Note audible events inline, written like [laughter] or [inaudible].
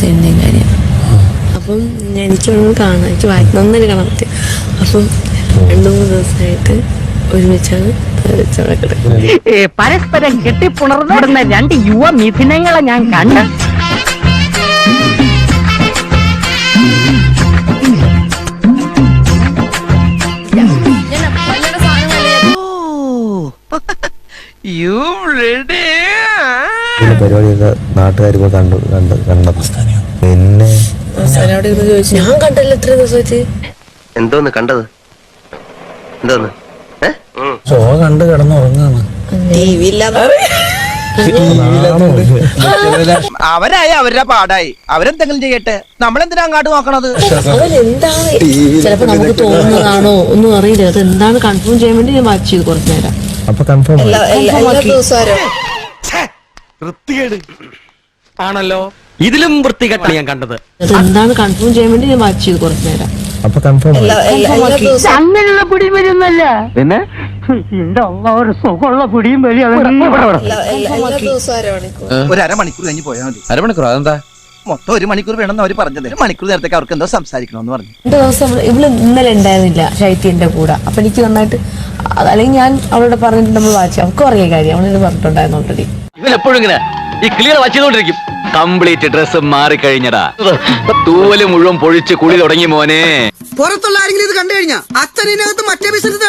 ദിവസമായിരുന്നു ഈ കാര്യം അപ്പം ഞാൻ എനിക്ക് ഒന്ന് കാണാം. എനിക്ക് വായിക്കണം എന്നൊരു കാണാൻ. പറ്റും അപ്പം രണ്ടു മൂന്ന് ദിവസമായിട്ട് ഒരുമിച്ചാണ് പരസ്പരം കെട്ടിപ്പുണർന്നിടുന്ന രണ്ട് യുവ മിഥുനങ്ങളെ ഞാൻ കണ്ട്. ഈ പരിപാടിയൊക്കെ നാട്ടുകാരിപ്പോ കണ്ടു കണ്ട് കണ്ടപ്പോ പിന്നെ ഞാൻ കണ്ടല്ലോ എത്ര ദിവസം എന്തോന്ന് കണ്ടത്? എന്തോന്ന്? ഷോ കണ്ട് കിടന്നുറങ്ങാണ്. ടി വി ഇല്ലാതെ [laughs] അവരായി അവരുടെ പാടായി. അവരെന്തെങ്കിലും ചെയ്യട്ടെ? നമ്മളെന്തിനാ അങ്ങോട്ട് നോക്കണത്? അതെന്താണ് ചിലപ്പോ നമുക്ക് തോന്നുന്നതാണോ? ഒന്നും അറിയില്ല. അത് എന്താണ് കൺഫേം ചെയ്യാൻ വേണ്ടി ഞാൻ വാച്ച് ചെയ്ത് കുറച്ചു നേരം അപ്പൊ കൺഫേം ആണല്ലോ. ഇതിലും വൃത്തികെട്ടാണ് ഞാൻ കണ്ടത്. അത് എന്താണ് കൺഫേം ചെയ്യാൻ വേണ്ടി ഞാൻ വാച്ച് ചെയ്തു കുറച്ചു നേരം. അപ്പൊ കൺഫേം അങ്ങനെയുള്ള പിടിയും വരുന്നല്ല. പിന്നെ? ഒരു സുഖമുള്ള പിടിയും വലിയ ഒരു അരമണിക്കൂർ കഴിഞ്ഞ് പോയാൽ മതി. അരമണിക്കൂർ അതെന്താ? മൊത്തം ഒരു മണിക്കൂർ വേണമെന്ന് അവർ പറഞ്ഞത്. ഒരു മണിക്കൂർ നേരത്തേക്ക് അവർക്ക് എന്തോ സംസാരിക്കണമെന്ന് പറഞ്ഞു. രണ്ട് ദിവസം ഇവൾ ഇന്നലെ ഉണ്ടായിരുന്നില്ല ശൈത്യന്റെ കൂടെ. അപ്പൊ എനിക്ക് നന്നായിട്ട് അല്ലെങ്കിൽ ഞാൻ അവളോട് പറഞ്ഞിട്ട് നമ്മൾ വായിച്ചു. അവൾക്കും അറിയാൻ കാര്യം. അവളോട് പറഞ്ഞിട്ടുണ്ടായിരുന്നു ഓൾറെഡി എപ്പോഴും ഇങ്ങനെ ഈ ക്ലിയർ വച്ചുകൊണ്ടിരിക്കും കംപ്ലീറ്റ് ഡ്രസ് മാറിക്കഴിഞ്ഞടാ. തൂവൽ മുഴുവൻ പൊഴിച്ച് കുളി തുടങ്ങി മോനെ. പുറത്തുള്ള ആരെങ്കിലും ഇത് കണ്ടു കഴിഞ്ഞാൽ അച്ഛനകത്ത് മറ്റേ ബിസിനസ്